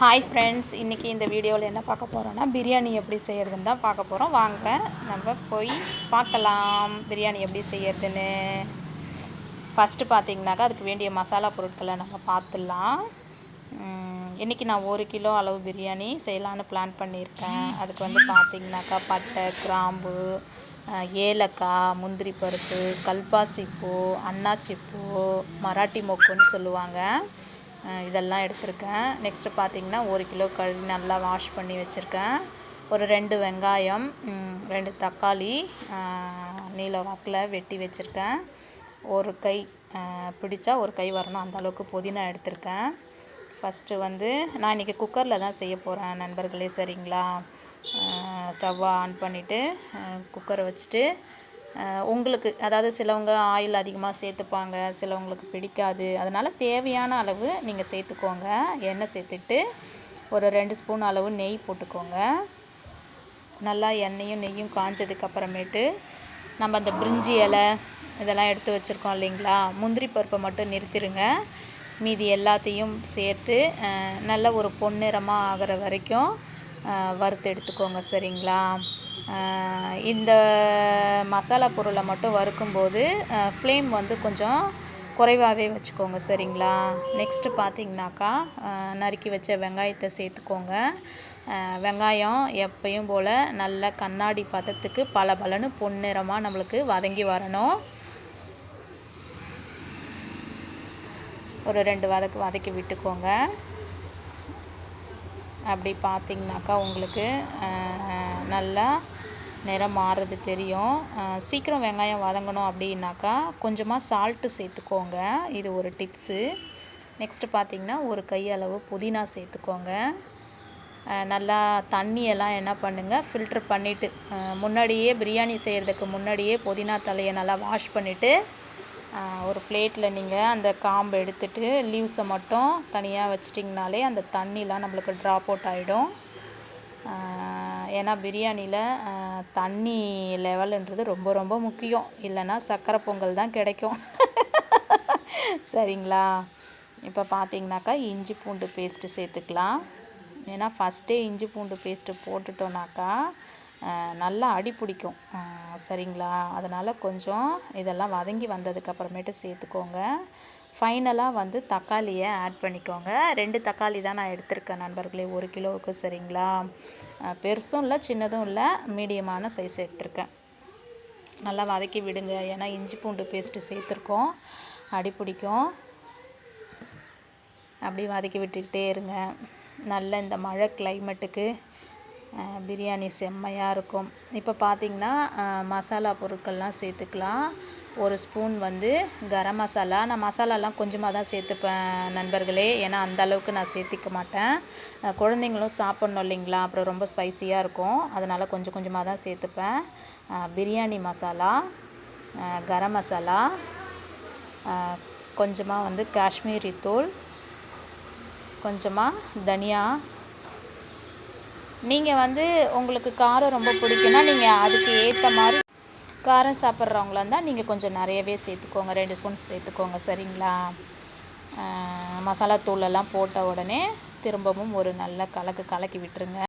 Hi friends இன்றைக்கி இந்த வீடியோவில் என்ன பார்க்க போகிறோன்னா பிரியாணி எப்படி செய்கிறதுன்னு தான் பார்க்க போகிறோம் வாங்க நம்ம போய் பார்க்கலாம். பிரியாணி எப்படி செய்யறதுன்னு. ஃபஸ்ட்டு பார்த்தீங்கன்னாக்கா அதுக்கு வேண்டிய மசாலா பொருட்களை நம்ம பார்த்துடலாம். இன்றைக்கி நான் ஒரு கிலோ அளவு பிரியாணி செய்யலான்னு பிளான் பண்ணியிருக்கேன். அதுக்கு வந்து பார்த்திங்கனாக்கா பட்டை கிராம்பு ஏலக்காய் முந்திரி பருப்பு கல்பாசிப்பூ அன்னாச்சிப்பூ மராட்டி மொக்குன்னு சொல்லுவாங்க. இதெல்லாம் எடுத்திருக்கேன். நெக்ஸ்ட்டு பார்த்தீங்கன்னா ஒரு கிலோ கழுவி நல்லா வாஷ் பண்ணி வச்சுருக்கேன். ஒரு ரெண்டு வெங்காயம் ரெண்டு தக்காளி நீல வாக்கில் வெட்டி வச்சுருக்கேன். ஒரு கை பிடிச்சா ஒரு கை வரணும். அந்தளவுக்கு புதினா எடுத்திருக்கேன். ஃபஸ்ட்டு வந்து நான் இன்றைக்கி குக்கரில் தான் செய்ய போகிறேன் நண்பர்களே சரிங்களா? ஸ்டவ்வை ஆன் பண்ணிவிட்டு குக்கரை வச்சுட்டு உங்களுக்கு அதாவது சிலவங்க ஆயில் அதிகமாக சேர்த்துப்பாங்க சிலவங்களுக்கு பிடிக்காது. அதனால் தேவையான அளவு நீங்கள் சேர்த்துக்கோங்க. எண்ணெய் சேர்த்துட்டு ஒரு ரெண்டு ஸ்பூன் அளவு நெய் போட்டுக்கோங்க. நல்லா எண்ணெயும் நெய்யும் காஞ்சதுக்கு அப்புறமேட்டு நம்ம அந்த பிரிஞ்சி இலை இதெல்லாம் எடுத்து வச்சுருக்கோம் இல்லைங்களா? முந்திரி பருப்பை மட்டும் நிறுத்திடுங்க மீதி எல்லாத்தையும் சேர்த்து நல்ல ஒரு பொன்னிறமாக ஆகிற வரைக்கும் வறுத்து எடுத்துக்கோங்க. சரிங்களா? இந்த மசாலா பொருளை மட்டும் வறுக்கும்போது ஃப்ளேம் வந்து கொஞ்சம் குறைவாகவே வச்சுக்கோங்க சரிங்களா? நெக்ஸ்ட்டு பார்த்தீங்கன்னாக்கா நறுக்கி வச்ச வெங்காயத்தை சேர்த்துக்கோங்க. வெங்காயம் எப்பயும் போல் நல்ல கண்ணாடி பதத்துக்கு பல பலன்னு பொன்னிறமாக நம்மளுக்கு வதங்கி வரணும். ஒரு ரெண்டு வதக்கு வதக்கி விட்டுக்கோங்க. அப்படி பார்த்தீங்கன்னாக்கா உங்களுக்கு நல்லா நிறம் மாறுறது தெரியும். சீக்கிரம் வெங்காயம் வதங்கணும் அப்படின்னாக்கா கொஞ்சமாக சால்ட்டு சேர்த்துக்கோங்க. இது ஒரு டிப்ஸு நெக்ஸ்ட்டு பார்த்தீங்கன்னா ஒரு கையளவு புதினா சேர்த்துக்கோங்க. நல்லா தண்ணியெல்லாம் என்ன பண்ணுங்கள் ஃபில்ட்ரு பண்ணிவிட்டு முன்னாடியே பிரியாணி செய்கிறதுக்கு முன்னாடியே புதினா தலையை நல்லா வாஷ் பண்ணிவிட்டு ஒரு பிளேட்டில் நீங்கள் அந்த காம்பு எடுத்துட்டு லீவ்ஸை மட்டும் தனியாக வச்சிட்டிங்கனாலே அந்த தண்ணிலாம் நம்மளுக்கு ட்ராப் அவுட் ஆகிடும் ஏன்னா பிரியாணியில் தண்ணி லெவலுன்றது ரொம்ப ரொம்ப முக்கியம். இல்லைன்னா சக்கரை பொங்கல் தான் கிடைக்கும். சரிங்களா? இப்போ பார்த்தீங்கன்னாக்கா இஞ்சி பூண்டு பேஸ்ட்டு சேர்த்துக்கலாம். ஏன்னா ஃபஸ்ட்டே இஞ்சி பூண்டு பேஸ்ட்டு போட்டுட்டோன்னாக்கா நல்லா அடி பிடிக்கும். சரிங்களா? அதனால் கொஞ்சம் இதெல்லாம் வதங்கி வந்ததுக்கப்புறமேட்டு சேர்த்துக்கோங்க. ஃபைனலாக வந்து தக்காளியை ஆட் பண்ணிக்கோங்க. ரெண்டு தக்காளி தான் நான் எடுத்திருக்கேன் நண்பர்களே. ஒரு கிலோவுக்கு சரிங்களா? பெருசும் இல்லை சின்னதும் இல்லை மீடியமான சைஸ் எடுத்திருக்கேன். நல்லா வதக்கி விடுங்க. ஏன்னா இஞ்சி பூண்டு பேஸ்ட்டு சேர்த்துருக்கோம். அடி பிடிக்கும். அப்படி வதக்கி விட்டுக்கிட்டே இருங்க. நல்ல இந்த மழை கிளைமேட்டுக்கு பிரியாணி செம்மையாக இருக்கும். இப்போ பார்த்தீங்கன்னா மசாலா பொருட்கள்லாம் சேர்த்துக்கலாம். ஒரு ஸ்பூன் வந்து கரம் மசாலா. நான் மசாலாலாம் கொஞ்சமாக தான் சேர்த்துப்பேன் நண்பர்களே. ஏன்னா அந்த அளவுக்கு நான் சேர்த்திக்க மாட்டேன். குழந்தைங்களும் சாப்பிட்ணும் இல்லைங்களா? அப்புறம் ரொம்ப ஸ்பைசியாக இருக்கும். அதனால் கொஞ்சம் கொஞ்சமாக தான் சேர்த்துப்பேன் பிரியாணி மசாலா கரம் மசாலா கொஞ்சமாக வந்து காஷ்மீரி தூள் கொஞ்சமாக தனியா நீங்கள் வந்து உங்களுக்கு காரம் ரொம்ப பிடிக்குன்னா நீங்கள் அதுக்கு ஏற்ற மாதிரி காரம் சாப்பிட்றவங்களா இருந்தால் நீங்கள் கொஞ்சம் நிறையவே சேர்த்துக்கோங்க. ரெண்டு ஸ்பூன் சேர்த்துக்கோங்க. சரிங்களா? மசாலா தூளெல்லாம் போட்ட உடனே திரும்பவும் ஒரு நல்ல கலக்கு கலக்கி விட்டுருங்க.